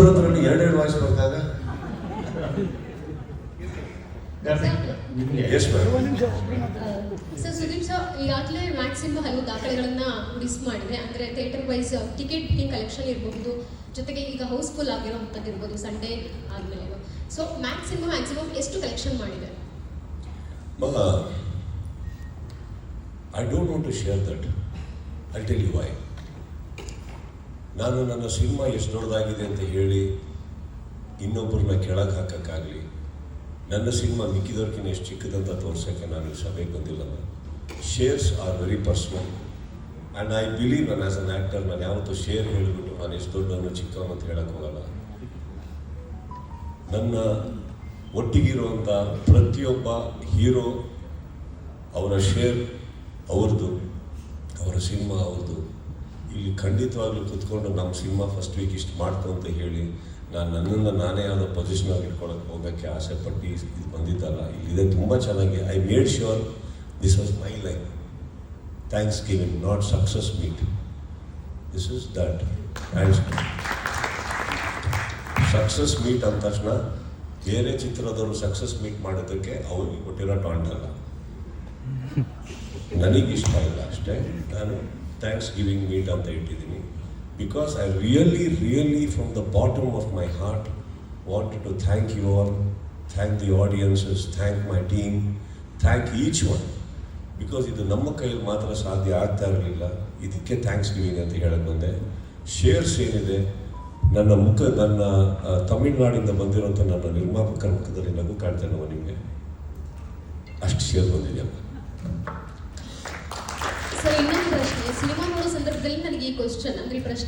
ಎರಡು ಎರಡೆರಡು ವಾಯ್ಸ್ ಬರ್ತಾಗ? ಎಸ್ ಸರ್ ಸುದೀಪ್ ಸರ್ ಈಗಾಗಲೇ ಮ್ಯಾಕ್ಸಿಮಮ್ ಹಲವು ದಾಖಲೆಗಳನ್ನ ಮಿಸ್ ಮಾಡಿದೆ. ಅಂದ್ರೆ theatre wise ticket booking collection ಇರಬಹುದು. ಜೊತೆಗೆ ಈಗ ಹೌಸ್ಫುಲ್ ಆಗಿರೋಂಥದ್ದು ಇರ್ಬೋದು ಸಂಡೇ ಆದ್ಮೇಲೆ. ಸೊ ಮ್ಯಾಕ್ಸಿಮಮ್ ಮ್ಯಾಕ್ಸಿಮಮ್ ಎಷ್ಟು ಕಲೆಕ್ಷನ್ ಮಾಡಿದೆ? I don't want to share that I tell you why ನಾನು ನನ್ನ ಸಿನಿಮಾ ಎಷ್ಟು ದೊಡ್ಡದಾಗಿದೆ ಅಂತ ಹೇಳಿ ಇನ್ನೊಬ್ಬರನ್ನ ಕೆಳಗೆ ಹಾಕೋಕ್ಕಾಗಲಿ. ನನ್ನ ಸಿನಿಮಾ ಮಿಕ್ಕಿದವ್ರಿಗಿಂತ ಎಷ್ಟು ಚಿಕ್ಕದಂತ ತೋರ್ಸೋಕ್ಕೆ ನಾನು ಸಭೆಗೆ ಬಂದಿಲ್ಲ. Shares are very personal and I believe ನಾನು ಆ್ಯಸ್ ಅನ್ ಆ್ಯಕ್ಟರ್ ನಾನು ಯಾವತ್ತೂ ಶೇರ್ ಹೇಳಿಬಿಟ್ಟು ನಾನು ಎಷ್ಟು ದೊಡ್ಡವನು ಚಿಕ್ಕವನು ಅಂತ ಹೇಳಕ್ಕೆ ಹೋಗಲ್ಲ. ನನ್ನ ಒಟ್ಟಿಗಿರುವಂಥ ಪ್ರತಿಯೊಬ್ಬ ಹೀರೋ ಅವರ ಶೇರ್ ಅವ್ರದ್ದು ಅವರ ಸಿನಿಮಾ ಅವ್ರದ್ದು ಇಲ್ಲಿ ಖಂಡಿತವಾಗ್ಲೂ ಕುತ್ಕೊಂಡು ನಮ್ಮ ಸಿನಿಮಾ ಫಸ್ಟ್ ವೀಕ್ ಇಷ್ಟು ಮಾಡ್ತು ಅಂತ ಹೇಳಿ ನಾನು ನನ್ನಿಂದ ನಾನೇ ಯಾವುದೋ ಪೊಸಿಷನಾಗಿ ಇಟ್ಕೊಳಕ್ಕೆ ಹೋಗೋಕ್ಕೆ ಆಸೆ ಪಟ್ಟು ಇದು ಬಂದಿದ್ದಲ್ಲ. ಇಲ್ಲಿದೆ ತುಂಬ ಚೆನ್ನಾಗಿ. I made sure this was my life thanksgiving not success meet this is that thanks success meet ಅಂದ ತಕ್ಷಣ ಬೇರೆ ಚಿತ್ರದವರು ಸಕ್ಸಸ್ ಮೀಟ್ ಮಾಡೋದಕ್ಕೆ ಅವ್ರಿಗೆ ಕೊಟ್ಟಿರೋ ಟಾಂಟ್ ಅಲ್ಲ. ನನಗಿಷ್ಟ ಇಲ್ಲ ಅಷ್ಟೇ. ನಾನು ಥ್ಯಾಂಕ್ಸ್ ಗಿವಿಂಗ್ ಮೀಟ್ ಅಂತ ಇಟ್ಟಿದ್ದೀನಿ because I really really from the bottom of my heart want to thank you all thank the audiences thank my team thank each one because ಇದು ನಮ್ಮ ಕೈಯಲ್ಲಿ ಮಾತ್ರ ಸಾಧ್ಯ ಆಗ್ತಾ ಇರಲಿಲ್ಲ, ಇದಕ್ಕೆ ಥ್ಯಾಂಕ್ಸ್ ಗಿವಿಂಗ್ ಅಂತ ಹೇಳಕ್ಕೆ ಬಂದೆ. ಶೇರ್ಸ್ ಏನಿದೆ, ನನ್ನ ಮುಖ, ನನ್ನ ತಮಿಳುನಾಡಿಂದ ಬಂದಿರೋಂಥ ನನ್ನ ನಿರ್ಮಾಪಕರ ಮುಖದಲ್ಲಿ ನಗು ಕಾಣ್ತೇನೆ ನಿಮಗೆ. ಅಷ್ಟು ಶೇರ್ ಬಂದಿದೆಯಲ್ಲ ಈ ಕ್ವಶನ್ ಅಂದ್ರೆ ಈ ಪ್ರಶ್ನೆ